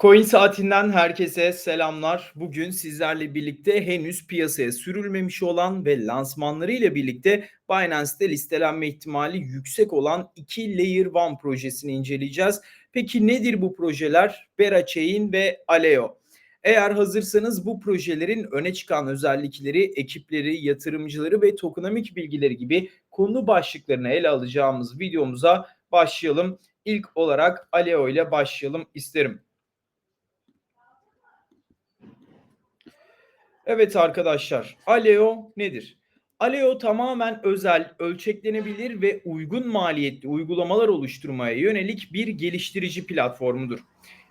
Coin saatinden herkese selamlar. Bugün sizlerle birlikte henüz piyasaya sürülmemiş olan ve lansmanları ile birlikte Binance'te listelenme ihtimali yüksek olan iki Layer One projesini inceleyeceğiz. Peki nedir bu projeler? Berachain ve Aleo. Eğer hazırsanız bu projelerin öne çıkan özellikleri, ekipleri, yatırımcıları ve tokenomik bilgileri gibi konu başlıklarını ele alacağımız videomuza başlayalım. İlk olarak Aleo ile başlayalım isterim. Evet arkadaşlar, Aleo nedir? Aleo tamamen özel, ölçeklenebilir ve uygun maliyetli uygulamalar oluşturmaya yönelik bir geliştirici platformudur.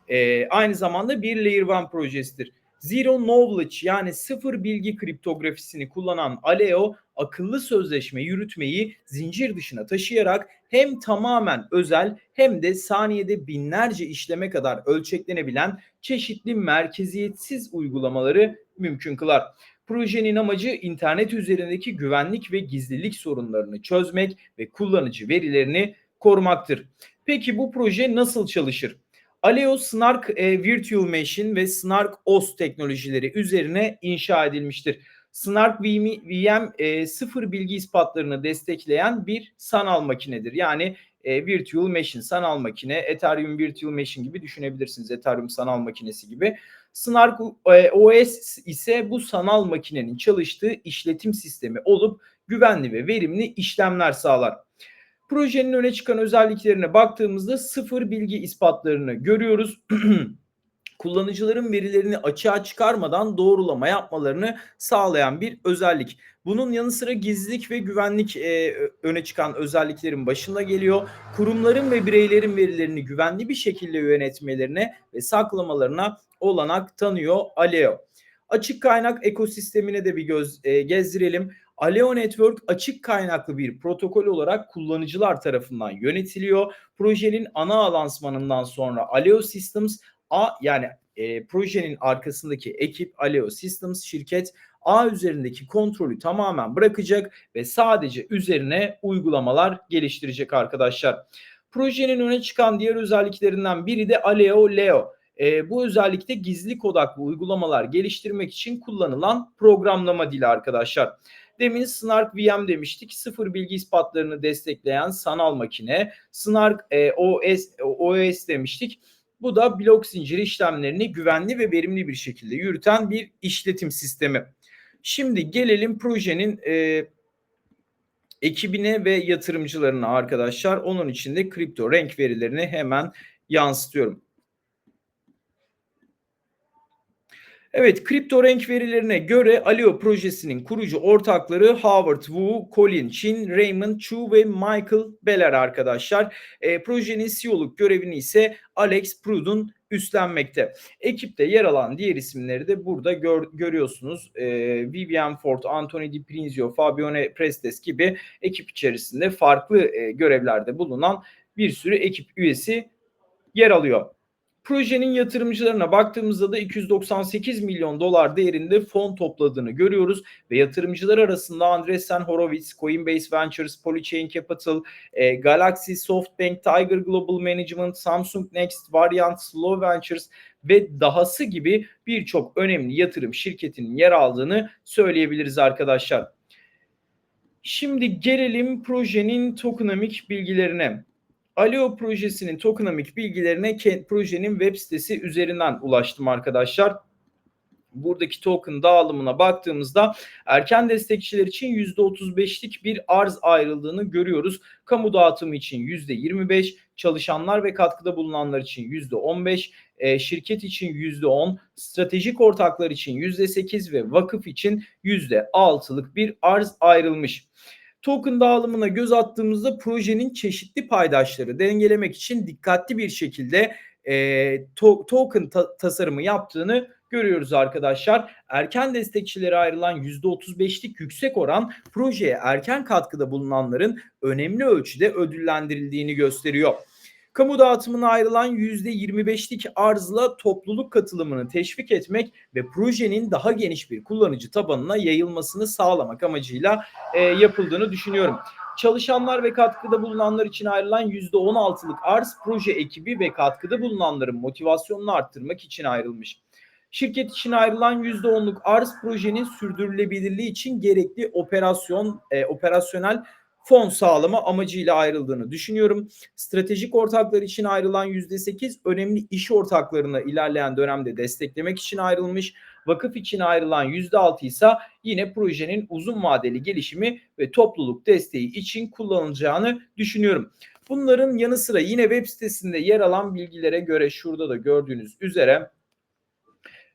Ee, aynı zamanda bir Layer One projesidir. Zero Knowledge yani sıfır bilgi kriptografisini kullanan Aleo akıllı sözleşme yürütmeyi zincir dışına taşıyarak hem tamamen özel hem de saniyede binlerce işleme kadar ölçeklenebilen çeşitli merkeziyetsiz uygulamaları mümkün kılar. Projenin amacı internet üzerindeki güvenlik ve gizlilik sorunlarını çözmek ve kullanıcı verilerini korumaktır. Peki bu proje nasıl çalışır? Aleo Snark e, Virtual Machine ve Snark OS teknolojileri üzerine inşa edilmiştir. Snark VM, e, sıfır bilgi ispatlarını destekleyen bir sanal makinedir. Yani e, Virtual Machine, sanal makine, Ethereum Virtual Machine gibi düşünebilirsiniz. Ethereum sanal makinesi gibi. Snark e, OS ise bu sanal makinenin çalıştığı işletim sistemi olup güvenli ve verimli işlemler sağlar. Projenin öne çıkan özelliklerine baktığımızda sıfır bilgi ispatlarını görüyoruz. kullanıcıların verilerini açığa çıkarmadan doğrulama yapmalarını sağlayan bir özellik. Bunun yanı sıra gizlilik ve güvenlik e, öne çıkan özelliklerin başında geliyor. Kurumların ve bireylerin verilerini güvenli bir şekilde yönetmelerine ve saklamalarına olanak tanıyor Aleo. Açık kaynak ekosistemine de bir göz e, gezdirelim. Aleo Network açık kaynaklı bir protokol olarak kullanıcılar tarafından yönetiliyor. Projenin ana lansmanından sonra Aleo Systems A yani e, projenin arkasındaki ekip Aleo Systems şirket A üzerindeki kontrolü tamamen bırakacak ve sadece üzerine uygulamalar geliştirecek arkadaşlar. Projenin öne çıkan diğer özelliklerinden biri de Aleo Leo. E, bu özellikle gizlilik odaklı uygulamalar geliştirmek için kullanılan programlama dili arkadaşlar. Demin Snark VM demiştik. Sıfır bilgi ispatlarını destekleyen sanal makine. Snark e, OS, OS demiştik. Bu da blok zinciri işlemlerini güvenli ve verimli bir şekilde yürüten bir işletim sistemi. Şimdi gelelim projenin e, ekibine ve yatırımcılarına arkadaşlar. Onun için de kripto renk verilerini hemen yansıtıyorum. Evet, kripto renk verilerine göre Aleo projesinin kurucu ortakları Howard Wu, Colin Chin, Raymond Chu ve Michael Beller arkadaşlar. E, projenin CEO'luk görevini ise Alex Prud'un üstlenmekte. Ekipte yer alan diğer isimleri de burada gör, görüyorsunuz. E, Vivian Ford, Anthony Di Prinzio, Fabione Prestes gibi ekip içerisinde farklı e, görevlerde bulunan bir sürü ekip üyesi yer alıyor. Projenin yatırımcılarına baktığımızda da 298 milyon dolar değerinde fon topladığını görüyoruz ve yatırımcılar arasında Andreessen Horowitz, Coinbase Ventures, Polychain Capital, e, Galaxy, Softbank, Tiger Global Management, Samsung Next, Variant, Slow Ventures ve dahası gibi birçok önemli yatırım şirketinin yer aldığını söyleyebiliriz arkadaşlar. Şimdi gelelim projenin tokenomik bilgilerine. Aleo projesinin tokenomik bilgilerine projenin web sitesi üzerinden ulaştım arkadaşlar. Buradaki token dağılımına baktığımızda erken destekçiler için %35'lik bir arz ayrıldığını görüyoruz. Kamu dağıtımı için %25, çalışanlar ve katkıda bulunanlar için %15, e, şirket için %10, stratejik ortaklar için %8 ve vakıf için %6'lık bir arz ayrılmış. Token dağılımına göz attığımızda projenin çeşitli paydaşları dengelemek için dikkatli bir şekilde e, to, token ta, tasarımı yaptığını görüyoruz arkadaşlar. Erken destekçilere ayrılan %35'lik yüksek oran projeye erken katkıda bulunanların önemli ölçüde ödüllendirildiğini gösteriyor. Kamu dağıtımına ayrılan %25'lik arzla topluluk katılımını teşvik etmek ve projenin daha geniş bir kullanıcı tabanına yayılmasını sağlamak amacıyla e, yapıldığını düşünüyorum. Çalışanlar ve katkıda bulunanlar için ayrılan %16'lık arz proje ekibi ve katkıda bulunanların motivasyonunu arttırmak için ayrılmış. Şirket için ayrılan %10'luk arz projenin sürdürülebilirliği için gerekli operasyon e, operasyonel fon sağlama amacıyla ayrıldığını düşünüyorum. Stratejik ortaklar için ayrılan %8 önemli iş ortaklarına ilerleyen dönemde desteklemek için ayrılmış. Vakıf için ayrılan %6 ise yine projenin uzun vadeli gelişimi ve topluluk desteği için kullanılacağını düşünüyorum. Bunların yanı sıra yine web sitesinde yer alan bilgilere göre şurada da gördüğünüz üzere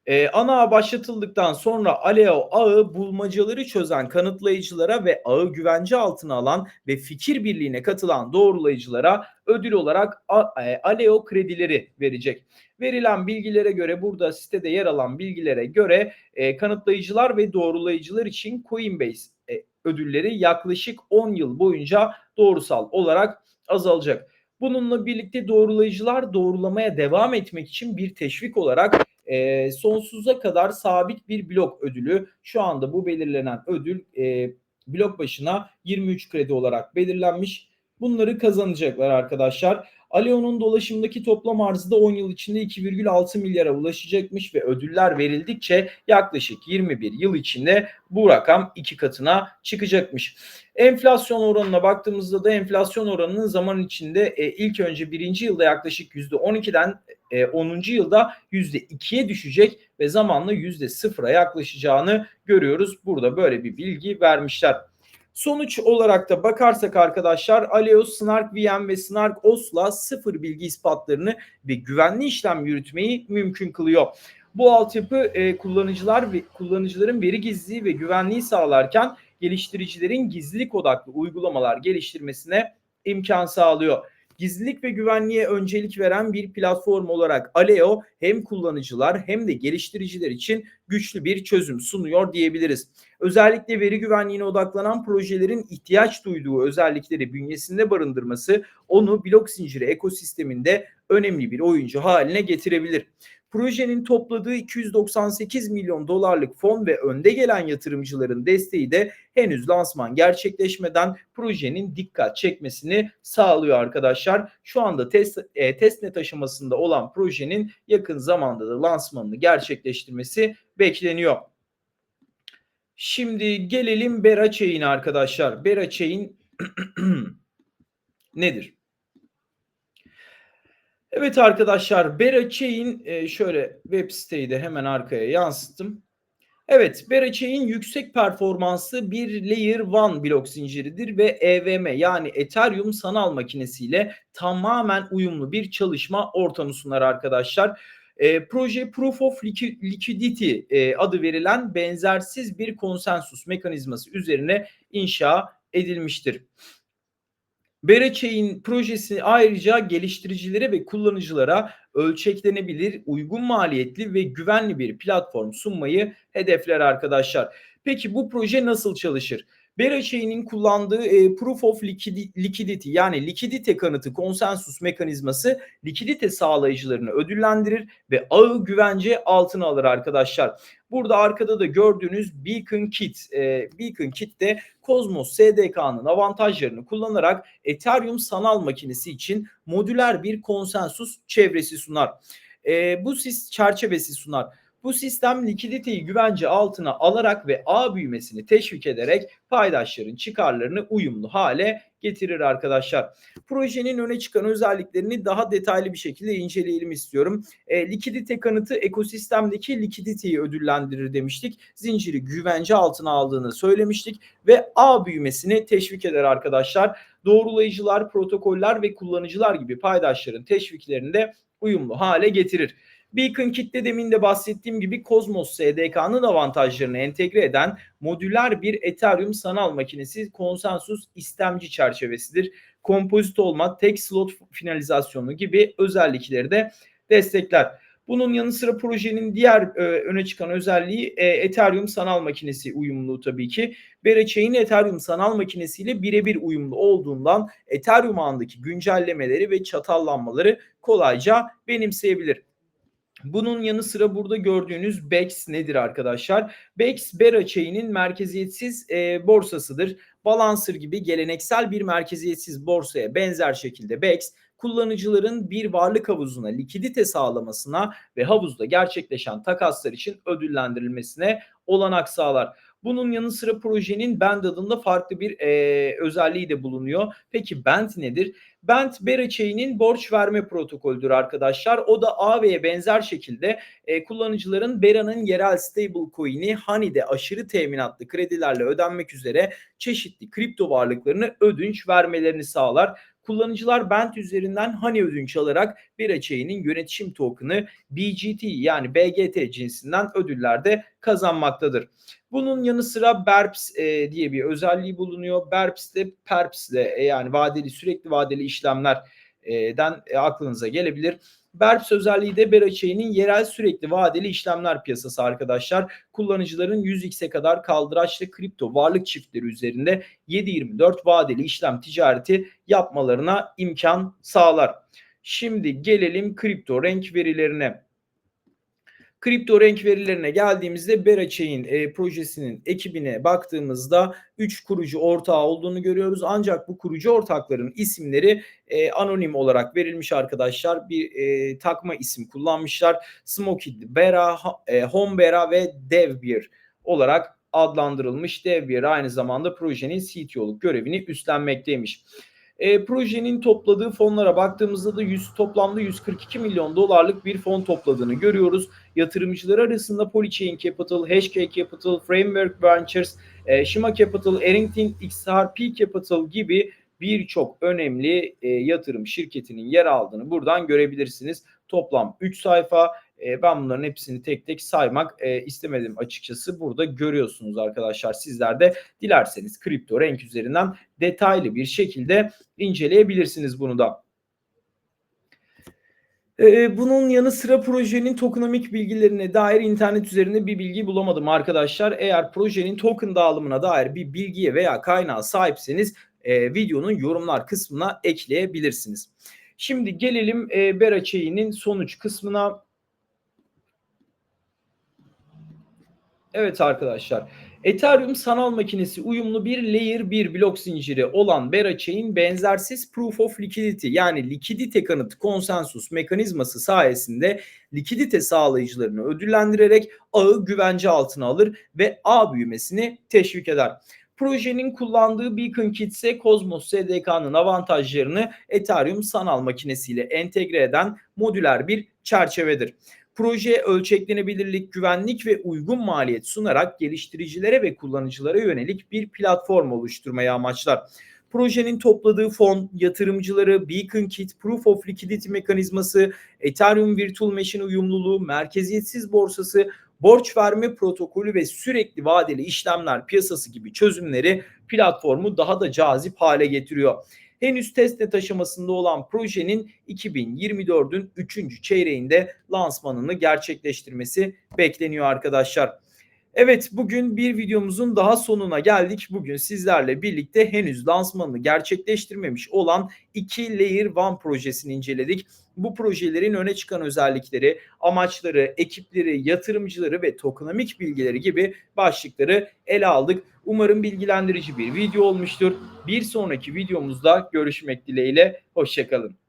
ee, ana başlatıldıktan sonra Aleo ağı bulmacaları çözen kanıtlayıcılara ve ağı güvence altına alan ve fikir birliğine katılan doğrulayıcılara ödül olarak e, Aleo kredileri verecek. Verilen bilgilere göre burada sitede yer alan bilgilere göre e, kanıtlayıcılar ve doğrulayıcılar için Coinbase e, ödülleri yaklaşık 10 yıl boyunca doğrusal olarak azalacak. Bununla birlikte doğrulayıcılar doğrulamaya devam etmek için bir teşvik olarak e, sonsuza kadar sabit bir blok ödülü. Şu anda bu belirlenen ödül e, blok başına 23 kredi olarak belirlenmiş. Bunları kazanacaklar arkadaşlar. Aleo'nun dolaşımdaki toplam arzı da 10 yıl içinde 2,6 milyara ulaşacakmış ve ödüller verildikçe yaklaşık 21 yıl içinde bu rakam iki katına çıkacakmış. Enflasyon oranına baktığımızda da enflasyon oranının zaman içinde e, ilk önce birinci yılda yaklaşık %12'den e, 10. yılda %2'ye düşecek ve zamanla %0'a yaklaşacağını görüyoruz. Burada böyle bir bilgi vermişler. Sonuç olarak da bakarsak arkadaşlar Aleo, Snark VM ve Snark OS'la sıfır bilgi ispatlarını ve güvenli işlem yürütmeyi mümkün kılıyor. Bu altyapı e, kullanıcılar ve kullanıcıların veri gizliliği ve güvenliği sağlarken geliştiricilerin gizlilik odaklı uygulamalar geliştirmesine imkan sağlıyor. Gizlilik ve güvenliğe öncelik veren bir platform olarak Aleo hem kullanıcılar hem de geliştiriciler için güçlü bir çözüm sunuyor diyebiliriz. Özellikle veri güvenliğine odaklanan projelerin ihtiyaç duyduğu özellikleri bünyesinde barındırması onu blok zinciri ekosisteminde önemli bir oyuncu haline getirebilir. Projenin topladığı 298 milyon dolarlık fon ve önde gelen yatırımcıların desteği de henüz lansman gerçekleşmeden projenin dikkat çekmesini sağlıyor arkadaşlar. Şu anda test, e, testnet aşamasında olan projenin yakın zamanda da lansmanını gerçekleştirmesi bekleniyor. Şimdi gelelim Bera arkadaşlar. Bera nedir? Evet arkadaşlar Bera e, şöyle web siteyi de hemen arkaya yansıttım. Evet Bera yüksek performanslı bir Layer 1 blok zinciridir ve EVM yani Ethereum sanal makinesiyle tamamen uyumlu bir çalışma ortamı sunar arkadaşlar. E, proje Proof of Liquidity e, adı verilen benzersiz bir konsensus mekanizması üzerine inşa edilmiştir. Berachain projesi ayrıca geliştiricilere ve kullanıcılara ölçeklenebilir, uygun maliyetli ve güvenli bir platform sunmayı hedefler arkadaşlar. Peki bu proje nasıl çalışır? Berachain'in kullandığı e, Proof of Liquidity yani likidite kanıtı konsensus mekanizması likidite sağlayıcılarını ödüllendirir ve ağı güvence altına alır arkadaşlar. Burada arkada da gördüğünüz Beacon Kit. E, Beacon Kit de Cosmos SDK'nın avantajlarını kullanarak Ethereum sanal makinesi için modüler bir konsensus çevresi sunar. E, bu sis çerçevesi sunar. Bu sistem likiditeyi güvence altına alarak ve ağ büyümesini teşvik ederek paydaşların çıkarlarını uyumlu hale getirir arkadaşlar. Projenin öne çıkan özelliklerini daha detaylı bir şekilde inceleyelim istiyorum. E, likidite kanıtı ekosistemdeki likiditeyi ödüllendirir demiştik. Zinciri güvence altına aldığını söylemiştik ve ağ büyümesini teşvik eder arkadaşlar. Doğrulayıcılar, protokoller ve kullanıcılar gibi paydaşların teşviklerini de uyumlu hale getirir. Beacon Kit'te demin de bahsettiğim gibi Cosmos SDK'nın avantajlarını entegre eden modüler bir Ethereum sanal makinesi konsensus istemci çerçevesidir. Kompozit olma, tek slot finalizasyonu gibi özellikleri de destekler. Bunun yanı sıra projenin diğer e, öne çıkan özelliği e, Ethereum sanal makinesi uyumluluğu tabii ki. Berachain Ethereum sanal makinesiyle birebir uyumlu olduğundan Ethereum ağındaki güncellemeleri ve çatallanmaları kolayca benimseyebilir. Bunun yanı sıra burada gördüğünüz BEX nedir arkadaşlar? BEX Bera Chain'in merkeziyetsiz e, borsasıdır. Balancer gibi geleneksel bir merkeziyetsiz borsaya benzer şekilde BEX kullanıcıların bir varlık havuzuna likidite sağlamasına ve havuzda gerçekleşen takaslar için ödüllendirilmesine olanak sağlar. Bunun yanı sıra projenin Band adında farklı bir e, özelliği de bulunuyor. Peki Band nedir? Band Bera Chain'in borç verme protokolüdür arkadaşlar. O da AV'ye benzer şekilde e, kullanıcıların Bera'nın yerel stable coin'i Honey'de aşırı teminatlı kredilerle ödenmek üzere çeşitli kripto varlıklarını ödünç vermelerini sağlar. Kullanıcılar Bent üzerinden Honey ödünç alarak Bera Chain'in yönetişim token'ı BGT yani BGT cinsinden ödüllerde kazanmaktadır. Bunun yanı sıra BERPS e, diye bir özelliği bulunuyor. BERPS de PERPS ile e, yani vadeli sürekli vadeli işlemlerden e, aklınıza gelebilir. BERPS özelliği de Berachain'in yerel sürekli vadeli işlemler piyasası arkadaşlar. Kullanıcıların 100x'e kadar kaldıraçlı kripto varlık çiftleri üzerinde 7-24 vadeli işlem ticareti yapmalarına imkan sağlar. Şimdi gelelim kripto renk verilerine. Kripto renk verilerine geldiğimizde Berachain e, projesinin ekibine baktığımızda 3 kurucu ortağı olduğunu görüyoruz. Ancak bu kurucu ortakların isimleri e, anonim olarak verilmiş arkadaşlar. Bir e, takma isim kullanmışlar. Smokey Bera, e, Home Bera ve Devbeer olarak adlandırılmış. Devbeer aynı zamanda projenin CTO'luk görevini üstlenmekteymiş. E, projenin topladığı fonlara baktığımızda da 100, toplamda 142 milyon dolarlık bir fon topladığını görüyoruz. Yatırımcılar arasında Polychain Capital, HK Capital, Framework Ventures, e, Shima Capital, Errington XRP Capital gibi birçok önemli e, yatırım şirketinin yer aldığını buradan görebilirsiniz. Toplam 3 sayfa. E, ben bunların hepsini tek tek saymak e, istemedim açıkçası. Burada görüyorsunuz arkadaşlar. Sizler de dilerseniz kripto renk üzerinden detaylı bir şekilde inceleyebilirsiniz bunu da. Ee, bunun yanı sıra projenin tokenomik bilgilerine dair internet üzerinde bir bilgi bulamadım arkadaşlar. Eğer projenin token dağılımına dair bir bilgiye veya kaynağa sahipseniz e, videonun yorumlar kısmına ekleyebilirsiniz. Şimdi gelelim e, Bera Chain'in sonuç kısmına. Evet arkadaşlar. Ethereum sanal makinesi uyumlu bir layer 1 blok zinciri olan Berachain benzersiz proof of liquidity yani likidite kanıtı konsensus mekanizması sayesinde likidite sağlayıcılarını ödüllendirerek ağı güvence altına alır ve ağ büyümesini teşvik eder. Projenin kullandığı Beacon Kit ise Cosmos SDK'nın avantajlarını Ethereum sanal makinesiyle entegre eden modüler bir çerçevedir. Proje ölçeklenebilirlik, güvenlik ve uygun maliyet sunarak geliştiricilere ve kullanıcılara yönelik bir platform oluşturmayı amaçlar. Projenin topladığı fon, yatırımcıları, Beacon Kit, Proof of Liquidity mekanizması, Ethereum Virtual Machine uyumluluğu, merkeziyetsiz borsası, borç verme protokolü ve sürekli vadeli işlemler piyasası gibi çözümleri platformu daha da cazip hale getiriyor henüz testnet aşamasında olan projenin 2024'ün 3. çeyreğinde lansmanını gerçekleştirmesi bekleniyor arkadaşlar. Evet bugün bir videomuzun daha sonuna geldik. Bugün sizlerle birlikte henüz lansmanını gerçekleştirmemiş olan iki Layer One projesini inceledik. Bu projelerin öne çıkan özellikleri, amaçları, ekipleri, yatırımcıları ve tokenomik bilgileri gibi başlıkları ele aldık. Umarım bilgilendirici bir video olmuştur. Bir sonraki videomuzda görüşmek dileğiyle. Hoşçakalın.